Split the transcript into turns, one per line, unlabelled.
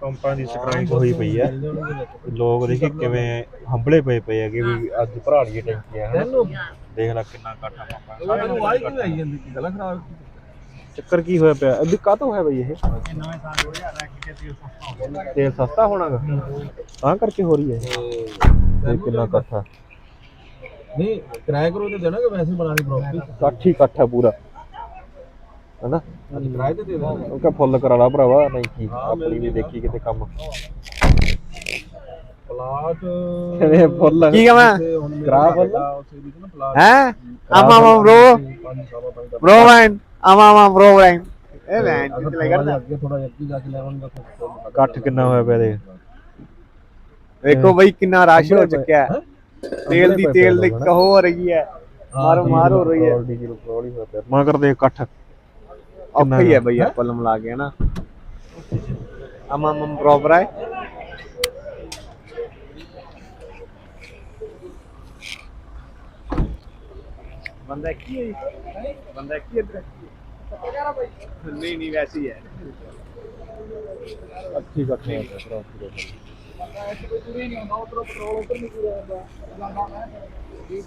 ਪੰਪਾਂ ਦੀ strike ਹੋਈ ਪਈ ਆ। ਲੋਕ ਦੇਖੀ ਕਿਵੇਂ ਹੰਬਲੇ ਪਏ ਪਏ ਹੈਗੇ ਵੀ ਅੱਜ ਭਰਾ ਲਈਏ ਟੈਂਕੀਆਂ ਹਨਾ? ਦੇਖ ਲੈ ਕਿੰਨਾ ਇਕੱਠ ਆ ਪੰਪਾਂ ਦਾ।
ਮੈਨੂੰ ਵਾਈ ਕਿਉਂ ਆਈ ਜਾਂਦੀ ਕੀ ਗੱਲ ਖਰਾਬ
ਚੱਕਰ ਕੀ ਹੋਇਆ ਪਿਆ? ਅੱਧੀ ਕਾਹਤੋਂ ਹੋਇਆ ਬਈ ਇਹ?
ਨਵੇਂ ਸਾਲ 2000 ਰੱਖ ਕੇ ਤੇਲ ਸਸਤਾ ਹੋ ਗਿਆ।
ਤੇਲ ਸਸਤਾ ਹੋਣਾਗਾ ਤਾਂ ਕਰਕੇ ਹੋ ਰਹੀ ਹੈ ਇਹ। ਕਿੰਨਾ ਇਕੱਠ
ਨਹੀਂ ਕਿਰਾਏ ਕਰੋ ਤੇ ਦੇਣਾ ਕਿ ਵੈਸੇ ਬਣਾਣੀ ਪ੍ਰੋਪਰਟੀ
ਇਕੱਠ ਹੀ ਇਕੱਠ ਆ ਪੂਰਾ। ਹਨਾ?
ਅੱਜ ਕਿਰਾਏ ਤੇ ਦੇ ਦਾਂ
ਉਹ ਕਹ ਫੁੱਲ ਕਰਾ ਲਾ ਭਰਾਵਾ ਨਹੀਂ ਕੀ ਆਪਣੀ ਵੀ ਦੇਖੀ ਕਿਤੇ ਕੰਮ।
ਪਲਾਟ
ਕਿਵੇਂ ਫੁੱਲ।
ਕੀ ਕਹਾਂ
ਕਰਾ ਫੁੱਲ?
ਉਸੇ ਵਿੱਚ ਨਾ ਪਲਾਟ।
ਹੈ? ਆਮਾ ਆਮਾ bro
ਪੰਜ ਸਵਾ ਪੰਜ ਦਾ
bro man ਆਮਾ ਆਮਾ bro man ਇਹ ਮੈਂ
ਅਗਰ
ਕਿਤੇ ਕਰਦਾ
ਅੱਗੇ ਥੋੜਾ ਜਿਹਾ ਅੱਗੇ ਜਾ ਕੇ ਲੈਵਾਂਗਾ ਤਾਂ
ਇਕੱਠ ਕਿੰਨਾ ਹੋਇਆ ਪਿਆ ਦੇਖ।
ਵੇਖੋ ਬਈ ਕਿੰਨਾ ਰਸ਼ ਹੋ ਚੁੱਕਿਆ। ਹੈ? ਤੇਲ ਦੀ ਤੇਲ ਦੀ ਕਹੋ ਹੋ ਰਹੀ ਹੈ। ਮਾਰੋ ਮਾਰ ਹੋ ਰਹੀ ਹੈ।
ਡੀਜ਼ਲ ਪੈਟਰੋਲ ਹੀ ਹੋਇਆ ਪਿਆ। ਮਗਰ ਦੇ ਇਕੱਠ।
ਔਖਾ ਹੀ ਹੈ ਬਈ ਆਪਾਂ ਲਾ ਕੇ ਨਾ ਆਮਾ ਆਮਾ ਬਰਾਬਰ ਹੈ ਬੰਦਾ ਕੀ ਹੈ ਬੰਦਾ ਕੀ ਹੈ ਨਹੀਂ ਨਹੀਂ ਵੈਸੇ ਹੀ ਹੈ।
ਅੱਛੀ ਇਕੱਠ ਹੋਇਆ ਪਿਆ ਭਰਾ ਪੂਰਾ।